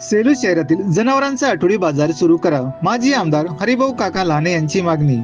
सेलू शहरातील जनावरांचा आठवडी बाजार सुरू करा. माजी आमदार हरिभाऊ काका लाने यांची मागणी.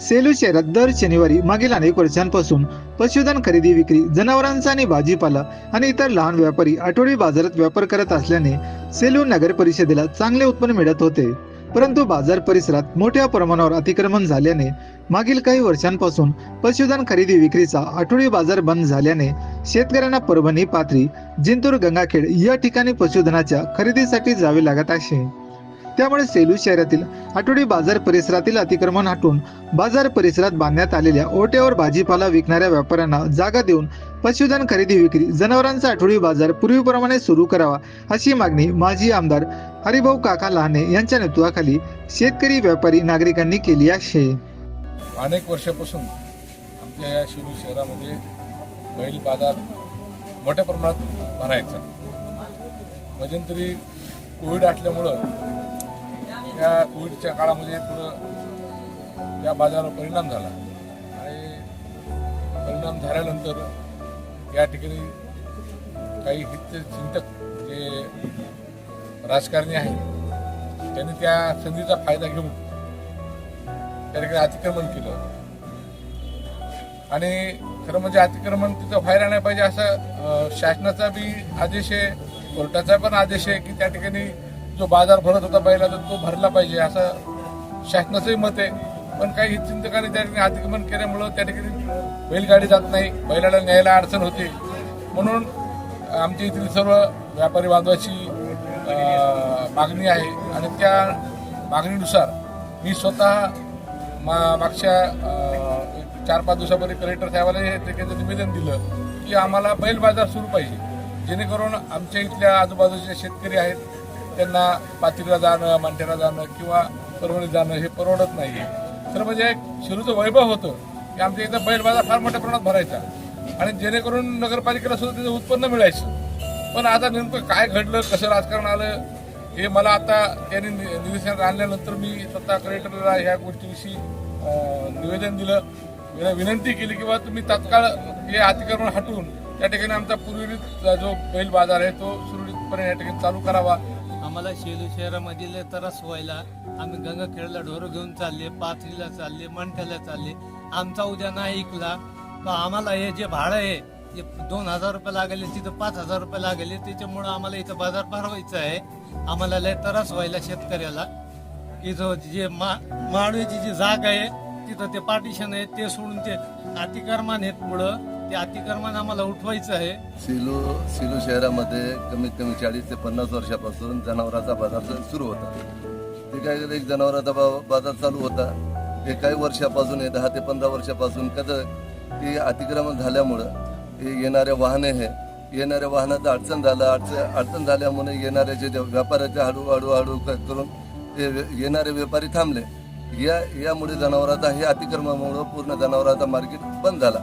सेलू शहरात दर शनिवारी मागील अनेक वर्षांपासून पशुधन खरेदी विक्री जनावरांचा आणि भाजीपाला आणि इतर लहान व्यापारी आठवडी बाजारात व्यापार करत असल्याने सेलू नगर परिषदेला चांगले उत्पन्न मिळत होते. परंतु बाजार परिसरात मोठ्या प्रमाणावर अतिक्रमण झाल्याने मागील काही वर्षांपासून पशुधन खरेदी विक्रीचा आठवडी बाजार बंद झाल्याने शेतकऱ्यांना परभणी पाथरी जिंतूर गंगाखेड या ठिकाणी पशुधनाच्या खरेदीसाठी जावे लागत आहे. त्यामुळे सेलू शहरातील आठवडी बाजार परिसरातील अतिक्रमण हटून बाजार परिसरात बांधण्यात आलेल्या ओट्यावर भाजीपाला विकणाऱ्या व्यापाऱ्यांना जागा देऊन पशुधन खरेदी विक्री जनावरांचा आठवडी बाजार पूर्वीप्रमाणे सुरू करावा अशी मागणी माजी आमदार हरिभाऊ काका लहाने यांच्या नेतृत्वाखाली शेतकरी व्यापारी नागरिकांनी केली आहे. अनेक वर्षापासून आमच्या या शिरू शहरामध्ये बैल बाजार मोठ्या प्रमाणात भरायचा. मध्यंतरी कोविड असल्यामुळं या कोविडच्या काळामध्ये थोडं या बाजारावर परिणाम झाला. आणि परिणाम झाल्यानंतर या ठिकाणी काही हितचिंतक जे राजकारणी आहेत त्यांनी त्या संधीचा फायदा घेऊन त्या ठिकाणी अतिक्रमण केलं. आणि खरं म्हणजे अतिक्रमण तिथं व्हायला नाही पाहिजे असं शासनाचा बी आदेश आहे कोर्टाचा पण आदेश आहे की त्या ठिकाणी जो बाजार भरत होता बैलाचा तो भरला पाहिजे असं शासनाचंही मत आहे. पण काही चिंतकांनी त्या ठिकाणी अतिक्रमण केल्यामुळं त्या ठिकाणी बैलगाडी जात नाही बैलाला न्यायला अडचण होते. म्हणून आमच्या येथील सर्व व्यापारी बांधवाची मागणी आहे आणि त्या मागणीनुसार मी स्वतः मा मागच्या चार पाच दिवसामध्ये कलेक्टर साहेबाला हे त्याचं निवेदन दिलं की आम्हाला बैल बाजार सुरू पाहिजे. जेणेकरून आमच्या इथल्या आजूबाजूचे शेतकरी आहेत त्यांना पाथरीला जाणं मांठ्याला जाणं किंवा परभणीत जाणं हे परवडत नाही तर म्हणजे एक शिरूचं वैभव होतं की आमच्या इथं बैल बाजार फार मोठ्या प्रमाणात भरायचा. आणि जेणेकरून नगरपालिकेला सुद्धा त्याचं उत्पन्न मिळायचं. पण आता नेमकं काय घडलं कसं राजकारण आलं हे मला आता त्यांनी नि- निदर्शनात आणल्यानंतर मी स्वतः कलेक्टरला ह्या गोष्टीविषयी निवेदन दिलं. विनंती केली की बा तुम्ही तात्काळ हे अतिक्रमण हटवून त्या ठिकाणी आमचा पूर्वीच जो बैल बाजार आहे तो सुरळीतपणे या ठिकाणी चालू करावा. आम्हाला शेलू शहरामधील त्रास व्हायला आम्ही गंगाखेडला ढोरं घेऊन चालले पाथरीला चालले मंठ्याला चालले. आमचा उद्या नाही ऐकला तर आम्हाला हे जे भाडं आहे ते दोन हजार रुपये लागले तिथं पाच हजार रुपये लागले. त्याच्यामुळं आम्हाला इथं बाजार भरवायचा आहे. आम्हाला लय त्रास व्हायला शेतकऱ्याला. इथं जे मा माळवेची जी जाग आहे तिथं ते पार्टिशन आहे ते सोडून ते अतिक्रमण आहेत पुढं. ते अतिक्रमण आम्हाला उठवायचं आहे. सिलू सिलू शहरामध्ये कमीत कमी चाळीस ते पन्नास वर्षापासून जनावरांचा बाजार सुरू होता. ते काय केलं, एक जनावरांचा बा- बाजार चालू होता. हे काही वर्षापासून हे दहा ते पंधरा वर्षापासून कसं ते अतिक्रमण झाल्यामुळं हे येणारे वाहने हे येणाऱ्या वाहनाचं अडचण झालं. अडचण अडचण झाल्यामुळे येणाऱ्या जे व्यापाऱ्याचे हळू हळू हळू करून ते येणारे व्यापारी थांबले. या यामुळे जनावरांचा हे अतिक्रमणामुळं पूर्ण जनावरांचा मार्केट बंद झाला.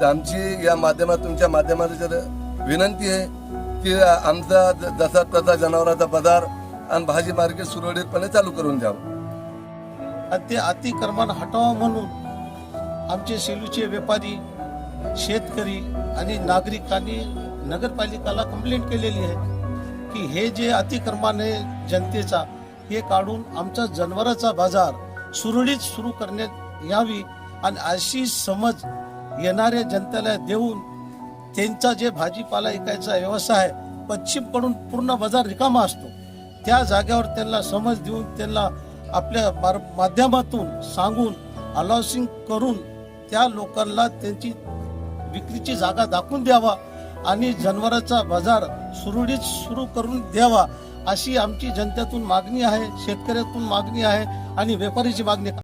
तर आमची या माध्यमात तुमच्या माध्यमात जर विनंती आहे की आमचा ज- जसा तसा जनावरांचा बाजार आणि भाजी मार्केट सुरळीतपणे चालू करून द्यावं. आणि ते अतिक्रमण हटावं म्हणून आमचे सेलूचे व्यापारी शेतकरी आणि नागरिकांनी नगरपालिकाला कंप्लेंट केलेली आहे की हे जे अतिक्रमण आहे जनतेचा हे काढून आमचा जनावरांचा बाजार सुरळीत सुरू करण्यात यावी आणि अशी समज येणाऱ्या जनतेला देऊन त्यांचा जे भाजीपाला विकायचा व्यवसाय पश्चिमकडून पूर्ण बाजार रिकामा असतो. त्या जागेवर त्यांना समज देऊन त्यांना आपल्या माध्यमातून सांगून अलाउसिंग करून त्या लोकांना त्यांची विक्रीची जागा दाखवून द्यावा. आणि जनावरांचा बाजार सुरळीत सुरू करून द्यावा अशी आमची जनतेतून मागणी आहे शेतकऱ्यातून मागणी आहे आणि व्यापाऱ्याची मागणी